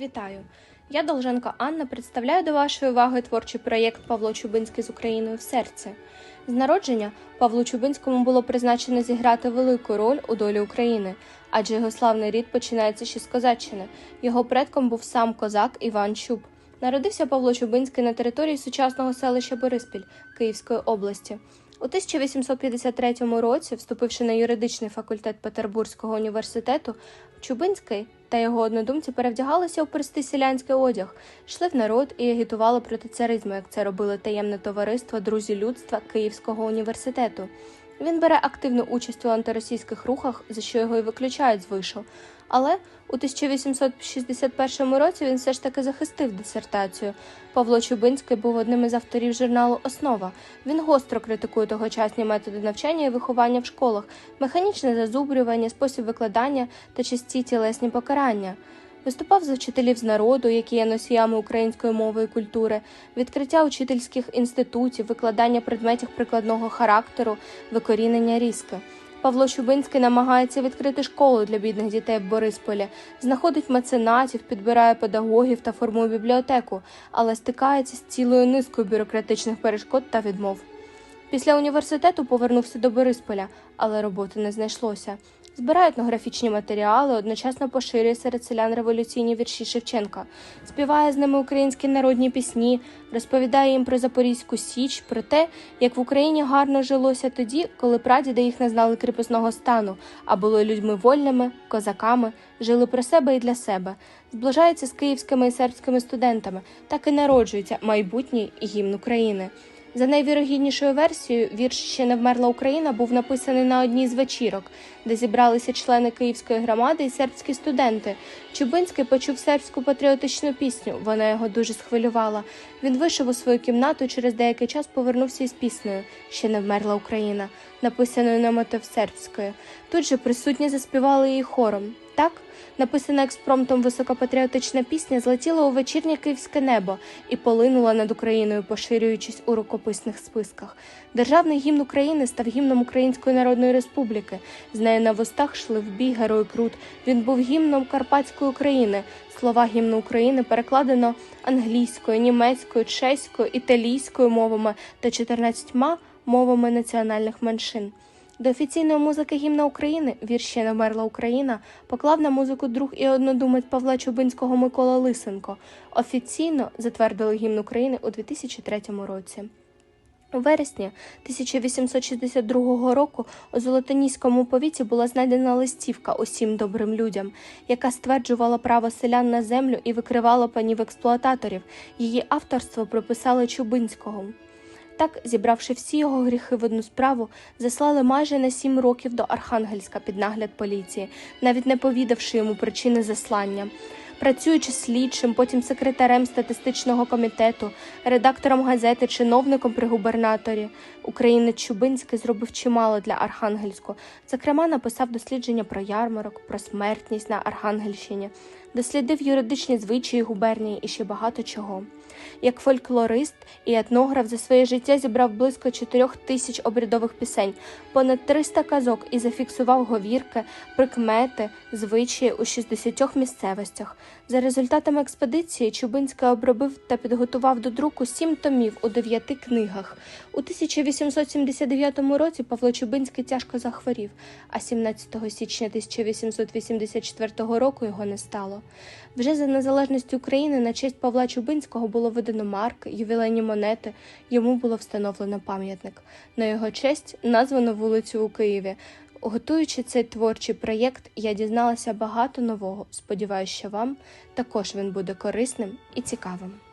Вітаю! Я Долженко Анна представляю до вашої уваги творчий проєкт Павло Чубинський з Україною в серці. З народження Павлу Чубинському було призначено зіграти велику роль у долі України, адже його славний рід починається ще з козаччини. Його предком був сам козак Іван Чуб. Народився Павло Чубинський на території сучасного селища Бориспіль Київської області. У 1853 році, вступивши на юридичний факультет Петербурзького університету, Чубинський та його однодумці перевдягалися у простий селянський одяг, йшли в народ і агітували проти царизму, як це робили таємне товариство Друзі людства Київського університету. Він бере активну участь у антиросійських рухах, за що його і виключають з вишу. Але у 1861 році він все ж таки захистив дисертацію. Павло Чубинський був одним із авторів журналу Основа. Він гостро критикує тогочасні методи навчання і виховання в школах, механічне зазубрювання, спосіб викладання та часті тілесні покарання. Виступав за вчителів з народу, які є носіями української мови і культури, відкриття учительських інститутів, викладання предметів прикладного характеру, викорінення різки. Павло Чубинський намагається відкрити школу для бідних дітей в Борисполі, знаходить меценатів, підбирає педагогів та формує бібліотеку, але стикається з цілою низкою бюрократичних перешкод та відмов. Після університету повернувся до Борисполя, але роботи не знайшлося. Збирає етнографічні матеріали, одночасно поширює серед селян революційні вірші Шевченка, співає з ними українські народні пісні, розповідає їм про Запорізьку Січ, про те, як в Україні гарно жилося тоді, коли прадіди їх не знали кріпосного стану, а були людьми вольними, козаками, жили про себе і для себе, зближається з київськими і сербськими студентами, так і народжується майбутній гімн України. За найвірогіднішою версією, вірш Ще не вмерла Україна був написаний на одній з вечірок, де зібралися члени київської громади і сербські студенти. Чубинський почув сербську патріотичну пісню. Вона його дуже схвилювала. Він вийшов у свою кімнату через деякий час повернувся із піснею Ще не вмерла Україна, написаною на мотив сербської. Тут же присутні заспівали її хором. Так, написана експромтом високопатріотична пісня злетіла у вечірнє київське небо і полинула над Україною, поширюючись у рукописних списках. Державний гімн України став гімном Української Народної Республіки. З нею на вустах йшли в бій герой Крут. Він був гімном Карпатської України. Слова гімну України перекладено англійською, німецькою, чеською, італійською мовами та 14 мовами національних меншин. До офіційної музики гімна України вірш «Ще не вмерла Україна поклав на музику друг і однодумець Павла Чубинського Микола Лисенко. Офіційно затвердили гімн України у 2003 році. У вересні 1862 року у Золотоніському повіті була знайдена листівка усім добрим людям, яка стверджувала право селян на землю і викривала панів експлуататорів. Її авторство приписали Чубинського. Так, зібравши всі його гріхи в одну справу, заслали майже на сім років до Архангельська під нагляд поліції, навіть не повідавши йому причини заслання. Працюючи слідчим, потім секретарем статистичного комітету, редактором газети, чиновником при губернаторі, українець Чубинський зробив чимало для Архангельську. Зокрема, написав дослідження про ярмарок, про смертність на Архангельщині, дослідив юридичні звичаї губернії і ще багато чого. Як фольклорист і етнограф за своє життя зібрав близько 4 тисяч обрядових пісень, понад 300 казок і зафіксував говірки, прикмети, звичаї у 60 місцевостях. За результатами експедиції Чубинський обробив та підготував до друку сім томів у дев'яти книгах. У 1879 році Павло Чубинський тяжко захворів, а 17 січня 1884 року його не стало. Вже за незалежність України на честь Павла Чубинського було видано марки, ювілейні монети. Йому було встановлено пам'ятник. На його честь названо вулицю у Києві. Готуючи цей творчий проєкт, я дізналася багато нового. Сподіваюся, що вам також він буде корисним і цікавим.